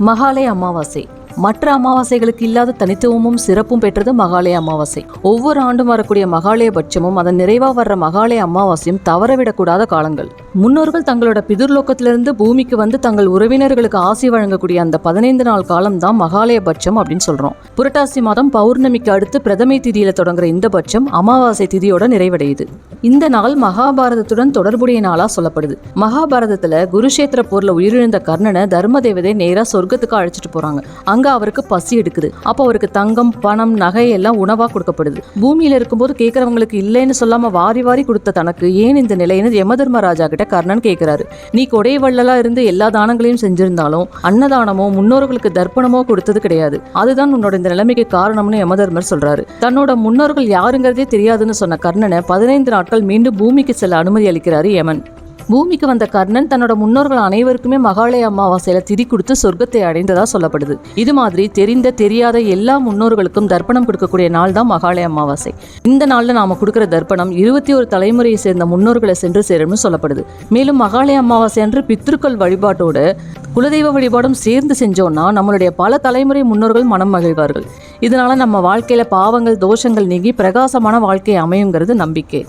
மகாலய அமாவாசை. மற்ற அமாவாசைகளுக்கு இல்லாத தனித்துவமும் சிறப்பும் பெற்றது மகாலய அமாவாசை. ஒவ்வொரு ஆண்டும் வரக்கூடிய மகாலய பட்சமும் அதன் நிறைவா வர்ற மகாலய அமாவாசையும் தவறவிடக்கூடாத காலங்கள். முன்னோர்கள் தங்களோட பிதுர்லோகத்திலிருந்து பூமிக்கு வந்து தங்கள் உறவினர்களுக்கு ஆசி வழங்கக்கூடிய அந்த பதினைந்து நாள் காலம் தான் மகாலய பட்சம் அப்படின்னு சொல்றோம். புரட்டாசி மாதம் பௌர்ணமிக்கு அடுத்து பிரதமை திதியில தொடங்குற இந்த பட்சம் அமாவாசை திதியோட நிறைவடையுது. இந்த நாள் மகாபாரதத்துடன் தொடர்புடைய நாளா சொல்லப்படுது. மகாபாரதத்துல குருஷேத்திர போர்ல உயிரிழந்த கர்ணனை தர்ம தேவதை நேரா சொர்க்கத்துக்கு அழைச்சிட்டு போறாங்க. அங்க அவருக்கு பசி எடுக்குது. அப்போ அவருக்கு தங்கம் பணம் நகை எல்லாம் உணவா கொடுக்கப்படுது. பூமியில இருக்கும்போது கேட்கறவங்களுக்கு இல்லைன்னு சொல்லாம வாரி வாரி கொடுத்த தனக்கு ஏன் இந்த நிலைன்னு யமதர்மராஜா கிட்ட கர்ணன் கேட்கிறாரு. நீ கொடை வள்ளலா இருந்து எல்லா தானங்களையும் செஞ்சிருந்தாலும் அன்னதானமோ முன்னோர்களுக்கு தர்ப்பணமோ கொடுத்தது கிடையாது. அதுதான் உன்னோட இந்த நிலைமைக்கு காரணம்னு யமதர்மர் சொல்றாரு. தன்னோட முன்னோர்கள் யாருங்கிறதே தெரியாதுன்னு சொன்ன கர்ணனை பதினைந்து நாட்கள் மீண்டும் பூமிக்கு செல்ல அனுமதி அளிக்கிறாரு யமன். பூமிக்கு வந்த கர்ணன் தன்னோட முன்னோர்கள் அனைவருக்குமே மகாலய அமாவாசையில திதி கொடுத்து சொர்க்கத்தை அடைந்ததா சொல்லப்படுது. இது மாதிரி தெரிந்த தெரியாத எல்லா முன்னோர்களுக்கும் தர்ப்பணம் கொடுக்கக்கூடிய நாள் தான் மகாலய அமாவாசை. இந்த நாள்ல நாம கொடுக்கிற தர்ப்பணம் இருபத்தி ஒரு தலைமுறையை சேர்ந்த முன்னோர்களை சென்று சேரும்னு சொல்லப்படுது. மேலும் மகாலய அமாவாசை அன்று பித்ருக்கள் வழிபாட்டோட குலதெய்வ வழிபாடும் சேர்ந்து செஞ்சோம்னா நம்மளுடைய பல தலைமுறை முன்னோர்கள் மனம் மகிழ்வார்கள். இதனால நம்ம வாழ்க்கையில பாவங்கள் தோஷங்கள் நீங்கி பிரகாசமான வாழ்க்கை அமையுங்கிறது நம்பிக்கை.